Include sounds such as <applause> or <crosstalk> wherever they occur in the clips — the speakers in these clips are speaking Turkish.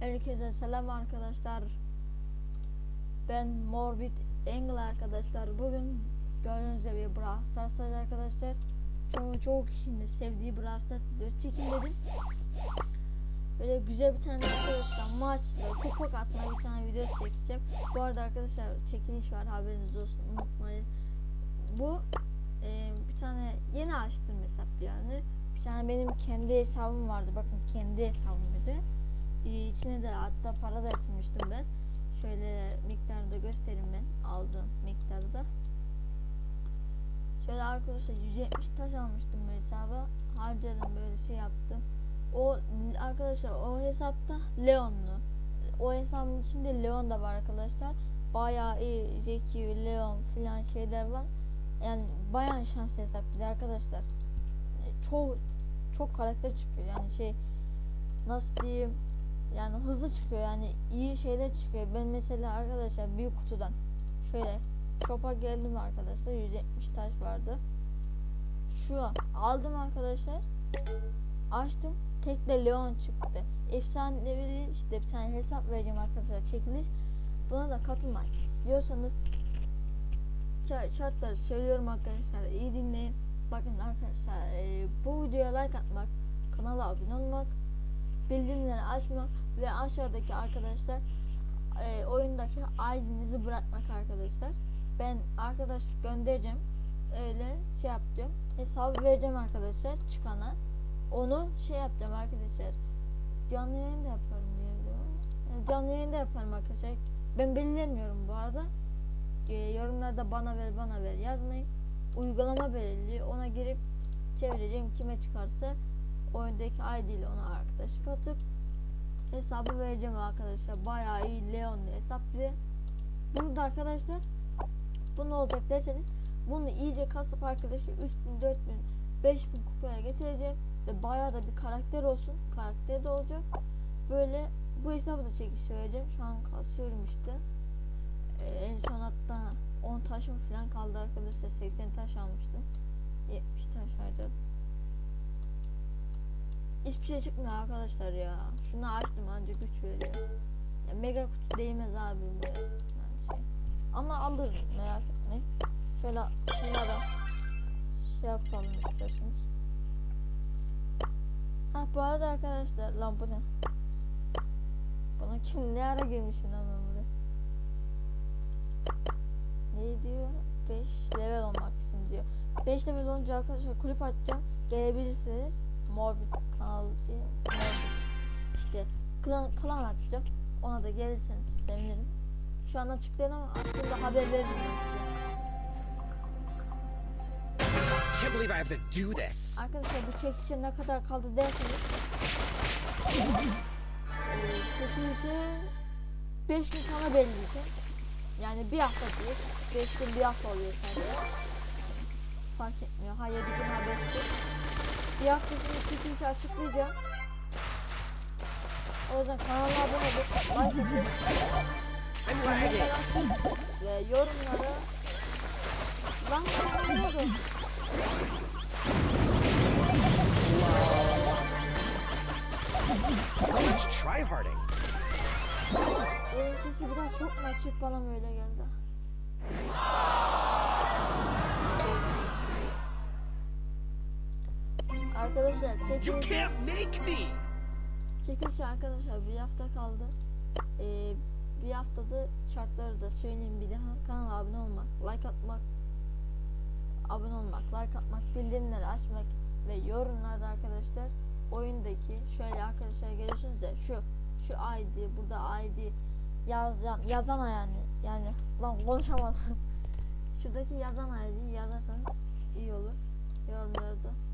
Herkese selam arkadaşlar. Ben Morbid Angle arkadaşlar. Bugün gördüğünüz gibi Brawl Stars'tayız arkadaşlar. Çoğu, çoğu kişinin sevdiği Brawl Stars videosu çekin dedim. Böyle güzel bir tane arkadaşlar maçta kupa kasma bir tane video çekeceğim. Bu arada arkadaşlar çekiliş var haberiniz olsun unutmayın. Bu e, bir tane yeni açtım hesap yani. Bir tane benim kendi hesabım vardı. Bakın kendi hesabım bir de. Ee, içine de hatta para da yatırmıştım ben. Şöyle miktarını da göstereyim ben. Aldığım miktarı da. Şöyle arkadaşlar 170 taş almıştım bu hesaba. Harcadım böyle şey yaptım. O arkadaşlar o hesapta Leon'lu. O hesabın içinde Leon da var arkadaşlar. Bayağı iyi Zeki, Leon filan şeyler var. Yani bayağı şanslı hesap bir arkadaşlar. Çok çok karakter çıkıyor. Yani şey nasıl diyeyim yani hızlı çıkıyor yani iyi şeyler çıkıyor. Ben mesela arkadaşlar büyük kutudan şöyle shop'a geldim arkadaşlar 170 taş vardı. Şu aldım arkadaşlar. Açtım. Tek de Leon çıktı. Efsanevi işte bir tane hesap vereceğim arkadaşlar çekiliş. Buna da katılmak istiyorsanız şa- şartları söylüyorum arkadaşlar. iyi dinleyin. Bakın arkadaşlar e, bu videoya like atmak, kanala abone olmak, bildirimleri açmak ve aşağıdaki arkadaşlar e, oyundaki ID'nizi bırakmak arkadaşlar. Ben arkadaş göndereceğim. Öyle şey yapacağım. Hesabı vereceğim arkadaşlar çıkana. Onu şey yapacağım arkadaşlar. Canlı yayında yaparım diye biliyorum. Yani canlı yayında yaparım arkadaşlar. Ben belirlemiyorum bu arada. E, yorumlarda bana ver bana ver yazmayın. Uygulama belirliyor. Ona girip çevireceğim kime çıkarsa oyundaki ID ile ona arkadaşlık atıp hesabı vereceğim arkadaşlar. Bayağı iyi Leon'lu hesap bir de. Bunu da arkadaşlar bu ne olacak derseniz bunu iyice kasıp arkadaşlar 3000, 4000, 5000 kupaya getireceğim ve bayağı da bir karakter olsun. Karakter de olacak. Böyle bu hesabı da çekişe vereceğim. Şu an kasıyorum işte. Ee, en son hatta 10 taşım falan kaldı arkadaşlar. 80 taş almıştım. 70 taş harcadım. Hiçbir şey çıkmıyor arkadaşlar ya. Şunu açtım ancak güç veriyor. Ya mega kutu değmez abi bu. Yani şey. Ama alırım merak etmeyin. Şöyle şunlara şey yapalım isterseniz. Ha bu arada arkadaşlar lan bu ne? Buna kim ne ara girmişim lan ben buraya? Ne diyor? 5 level olmak için diyor. 5 level olunca arkadaşlar kulüp açacağım. Gelebilirsiniz. Morbid kanal diye. Morbid. İşte klan, klan açacağım. Ona da gelirseniz sevinirim. Şu an açıklayın ama açtığımda haber veririm. Can't believe I have to do this. Arkadaşlar bu çekişe ne kadar kaldı derseniz çekilişi 5 gün sonra belirleyeceğim. Yani bir hafta değil. 5 gün bir hafta oluyor sadece. Fark etmiyor. Ha 7 gün ha 5 gün. Bir hafta sonra çekilişi açıklayacağım. O yüzden kanala abone olup like atın. Ve yorumlara Lan oldu? So much tryharding. Oyun sesi biraz çok mu açık bana mı öyle geldi? Arkadaşlar You çekiliş, can't make me. çekiliş arkadaşlar bir hafta kaldı. Ee, bir haftada şartları da söyleyeyim bir daha. Kanala abone olmak, like atmak, abone olmak, like atmak, bildirimleri açmak ve yorumlarda arkadaşlar oyundaki şöyle arkadaşlar görüyorsunuz ya şu şu ID burada ID yazan yazan yani yani lan konuşamadım. <laughs> Şuradaki yazan ID yazarsanız iyi olur. Yorumlarda.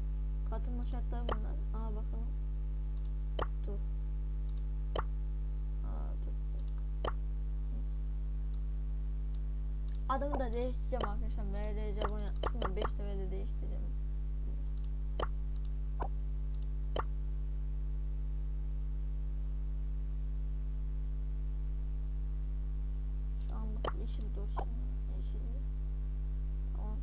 Adımı da değiştireceğim arkadaşlar. MRC da 5 TL'de değiştireceğim. Şu anlık yeşil dursun. Yeşil. Tamam.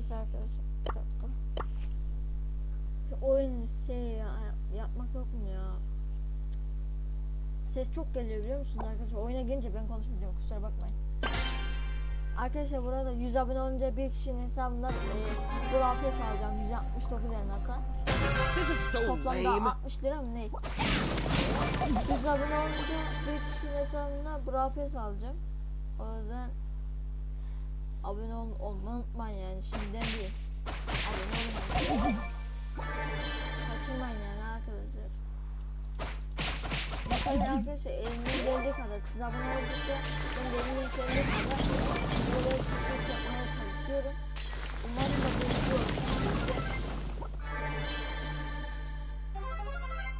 Neyse arkadaşlar. Bir dakika. Şu oyun şey ya, yapmak yok mu ya? Ses çok geliyor biliyor musunuz arkadaşlar? Oyuna girince ben konuşmayacağım kusura bakmayın. Arkadaşlar burada 100 abone olunca bir kişinin hesabından e, rapes alacağım 169 elmasa. So Toplamda lame. 60 lira mı ne? 100 abone olunca bir kişinin hesabına bu rapes alacağım. O yüzden abone ol, olmayı unutmayın yani şimdiden değil. Abone olmayın. Mesela arkadaşlar elimden geldiği kadar siz abone oldukça ben de elimden geldiği kadar sizlere çıkış yapmaya çalışıyorum. Umarım da birlikte olur.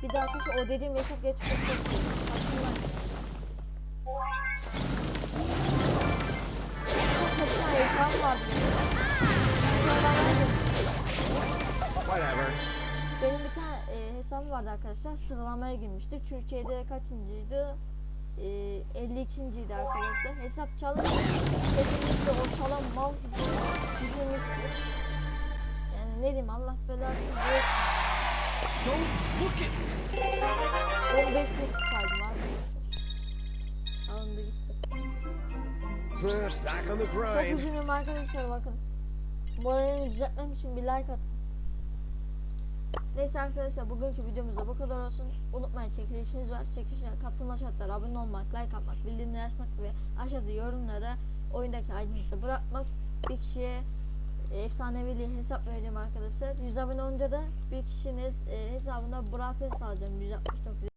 Bir de arkadaşlar o dediğim hesap gerçekten çok iyi. Vardı. Whatever. Benim hesabım vardı arkadaşlar. Sıralamaya girmişti. Türkiye'de kaçıncıydı? E, 52.ydi arkadaşlar. Hesap çalınca kesinlikle o çalan mal düşünmüştü. Yani ne diyeyim Allah belasını versin. Don't look at me. 15 bin kaldım arkadaşlar. Alındı gitti. Çok üzgünüm arkadaşlar bakın. Moralimi düzeltmem için bir like atın. Neyse arkadaşlar bugünkü videomuzda bu kadar olsun. Unutmayın çekilişimiz var. Çekilişe katılma şartları abone olmak, like atmak, bildirimleri açmak ve aşağıda yorumlara oyundaki ID'nizi bırakmak. Bir kişiye e, efsanevili hesap vereceğim arkadaşlar. 100 abone olunca da bir kişinin e, hesabına Brapes alacağım 169